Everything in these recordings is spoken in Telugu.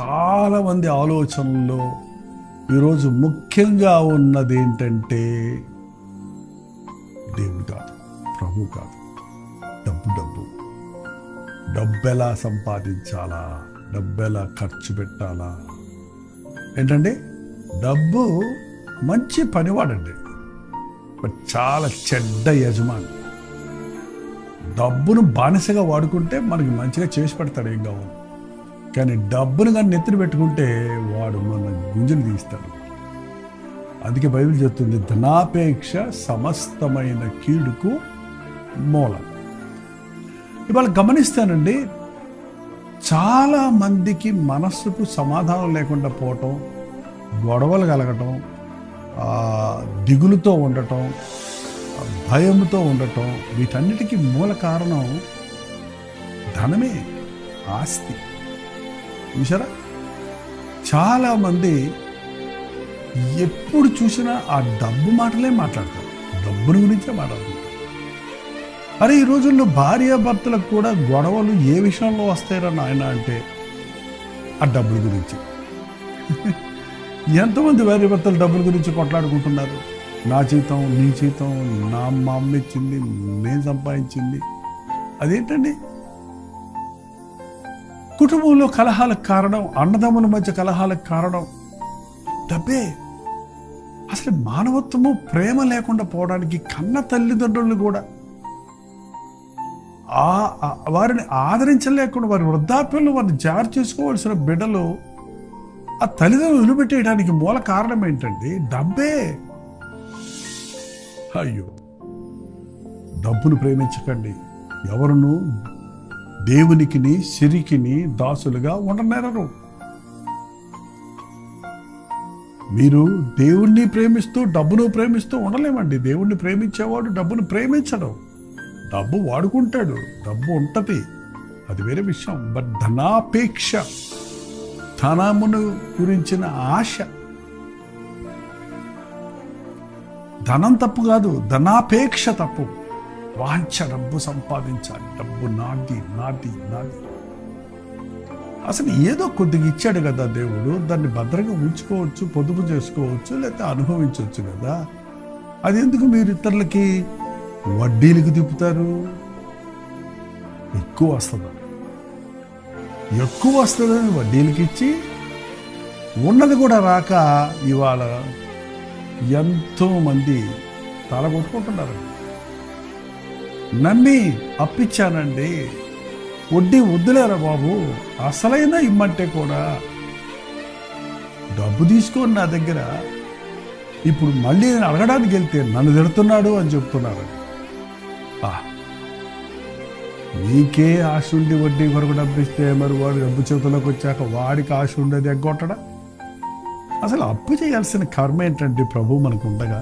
చాలామంది ఆలోచనల్లో ఈరోజు ముఖ్యంగా ఉన్నది ఏంటంటే దేవుడు కాదు ప్రభు కాదు. డబ్బు డబ్బు. డబ్బు ఎలా సంపాదించాలా? డబ్బు ఎలా ఖర్చు పెట్టాలా? ఏంటంటే డబ్బు మంచి పనివాడండి. బట్ చాలా చెడ్డ యజమాని. డబ్బును బానిసగా వాడుకుంటే మనకి మంచిగా చేసి పెడతాడు ఏం కావాలి? కానీ డబ్బును కానీ నెత్తిన పెట్టుకుంటే వాడు మన గుంజలు తీస్తాడు. అందుకే బైబిల్ చెప్తుంది ధనాపేక్ష సమస్తమైన కీడుకు మూలం. ఇవాళ గమనిస్తానండి చాలా మందికి మనస్సుకు సమాధానం లేకుండా పోవటం గొడవలు కలగటం దిగులుతో ఉండటం భయంతో ఉండటం వీటన్నిటికీ మూల కారణం ధనమే ఆస్తి. చూసారా చాలామంది ఎప్పుడు చూసినా ఆ డబ్బు మాటలే మాట్లాడతారు. డబ్బుని గురించే మాట్లాడుతుంటారు అరే ఈ రోజుల్లో భార్యాభర్తలకు కూడా గొడవలు ఏ విషయంలో వస్తాయరా నాయన అంటే ఆ డబ్బుల గురించి. ఎంతమంది భార్యాభర్తలు డబ్బుల గురించి కొట్లాడుకుంటున్నారు? నా జీతం నీ జీతం నా మా అమ్మ ఇచ్చింది నేను సంపాదించింది. అదేంటండి? కుటుంబంలో కలహాలకు కారణం అన్నదమ్ముల మధ్య కలహాలకు కారణం. డబ్బే. అసలు మానవత్వము ప్రేమ లేకుండా పోవడానికి కన్న తల్లిదండ్రులు కూడా. ఆ వారిని ఆదరించలేకుండా వారి వృద్ధాప్యంలో వారిని జారు చేసుకోవాల్సిన బిడ్డలు ఆ తల్లిదండ్రులు వదిలిపెట్టేయడానికి మూల కారణం ఏంటండి డబ్బే. అయ్యో. డబ్బును ప్రేమించకండి. ఎవరును దేవునికిని సిరికిని దాసులుగా ఉండనేరరు. మీరు దేవుణ్ణి ప్రేమిస్తూ డబ్బును ప్రేమిస్తూ ఉండలేమండి. దేవుణ్ణి ప్రేమించేవాడు డబ్బును ప్రేమించడం. డబ్బు వాడుకుంటాడు. డబ్బు ఉంటది. అది వేరే విషయం. బట్ ధనాపేక్ష ధనమును గురించిన ఆశ. ధనం తప్పు కాదు ధనాపేక్ష తప్పు. వాంఛ డబ్బు సంపాదించాలి. డబ్బు నాది నాది నాది. అసలు ఏదో కొద్దిగా ఇచ్చాడు కదా దేవుడు. దాన్ని భద్రంగా ఉంచుకోవచ్చు పొదుపు చేసుకోవచ్చు లేకపోతే అనుభవించవచ్చు కదా. అది ఎందుకు మీరు ఇతరులకి వడ్డీలకు తిప్పుతారు? ఎక్కువ వస్తుంది? ఎక్కువ వస్తుందని వడ్డీలకి ఇచ్చి ఉన్నది కూడా రాక ఇవాళ ఎంతో మంది తల కొట్టుకుంటున్నారండి నమ్మి అప్పిచ్చానండి. వడ్డీ వద్దులేరా బాబు? అసలైన ఇమ్మంటే కూడా. డబ్బు తీసుకోండి నా దగ్గర. ఇప్పుడు మళ్ళీ నేను అడగడానికి వెళ్తే నన్ను తిడుతున్నాడు అని చెప్తున్నారు ఆ, నీకే ఆశ ఉండి వడ్డీ కొరకు డబ్బిస్తే మరి వాడు డబ్బు చేతుల్లోకి వచ్చాక వాడికి ఆశ ఉండేది ఎగ్గొట్టడా? అసలు అప్పు చేయాల్సిన కర్మ ఏంటంటే ప్రభు మనకు ఉండగా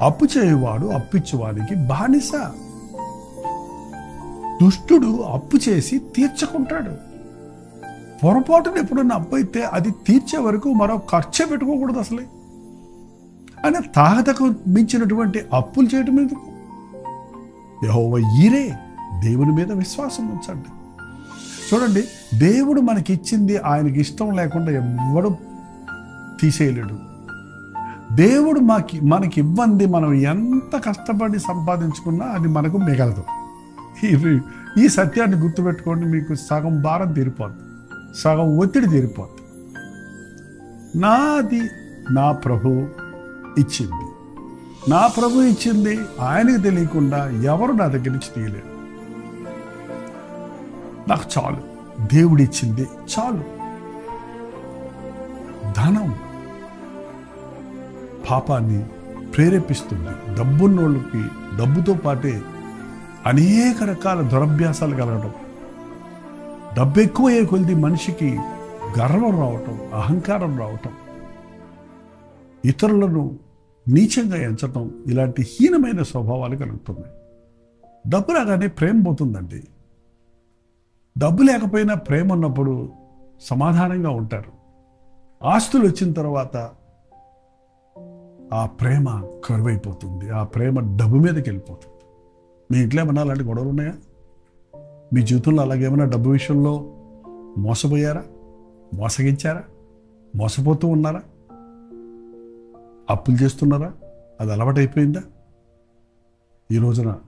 అప్పు చేయువాడు అప్పిచ్చువాడికి బానిస. దుష్టుడు అప్పు చేసి తీర్చుకుంటాడు. పొరపాటున ఎప్పుడన్నా అప్పు అయితే అది తీర్చే వరకు మరో ఖర్చే పెట్టుకోకూడదు అసలే. అని తాగతకు మించినటువంటి అప్పులు చేయటం ఎందుకు? యహోవ ఈరే దేవుని మీద విశ్వాసం ఉంచండి. చూడండి దేవుడు మనకి ఇచ్చింది ఆయనకి ఇష్టం లేకుండా ఎవ్వడు తీసేయలేడు. దేవుడు మాకి మనకి ఇవ్వంది మనం ఎంత కష్టపడి సంపాదించుకున్నా అది మనకు మిగలదు. ఈ సత్యాన్ని గుర్తుపెట్టుకోండి మీకు సగం భారం తీరిపోద్ది సగం ఒత్తిడి తీరిపోద్ది. నాది నా ప్రభు ఇచ్చింది. నా ప్రభు ఇచ్చింది ఆయనకు తెలియకుండా ఎవరు నా దగ్గర నుంచి తీయలేరు నాకు చాలు. దేవుడు ఇచ్చింది చాలు. ధనం పాపాన్ని ప్రేరేపిస్తుంది. డబ్బున్నోళ్ళకి డబ్బుతో పాటే అనేక రకాల దురభ్యాసాలు కలగడం డబ్బు ఎక్కువ అయ్యే కొలిది మనిషికి గర్వం రావటం అహంకారం రావటం. ఇతరులను నీచంగా ఎంచటం ఇలాంటి హీనమైన స్వభావాలు కలుగుతున్నాయి. డబ్బు రాగానే ప్రేమ పోతుందండి. డబ్బు లేకపోయినా ప్రేమ ఉన్నప్పుడు సమాధానంగా ఉంటారు. ఆస్తులు వచ్చిన తర్వాత ఆ ప్రేమ కరువైపోతుంది. ఆ ప్రేమ డబ్బు మీదకి వెళ్ళిపోతుంది. మీ ఇంట్లో ఏమన్నా అలాంటి గొడవలు ఉన్నాయా? మీ జీవితంలో అలాగేమైనా డబ్బు విషయంలో మోసపోయారా? మోసగించారా? మోసపోతూ ఉన్నారా? అప్పులు చేస్తున్నారా? అది అలవాటైపోయిందా? ఈ రోజున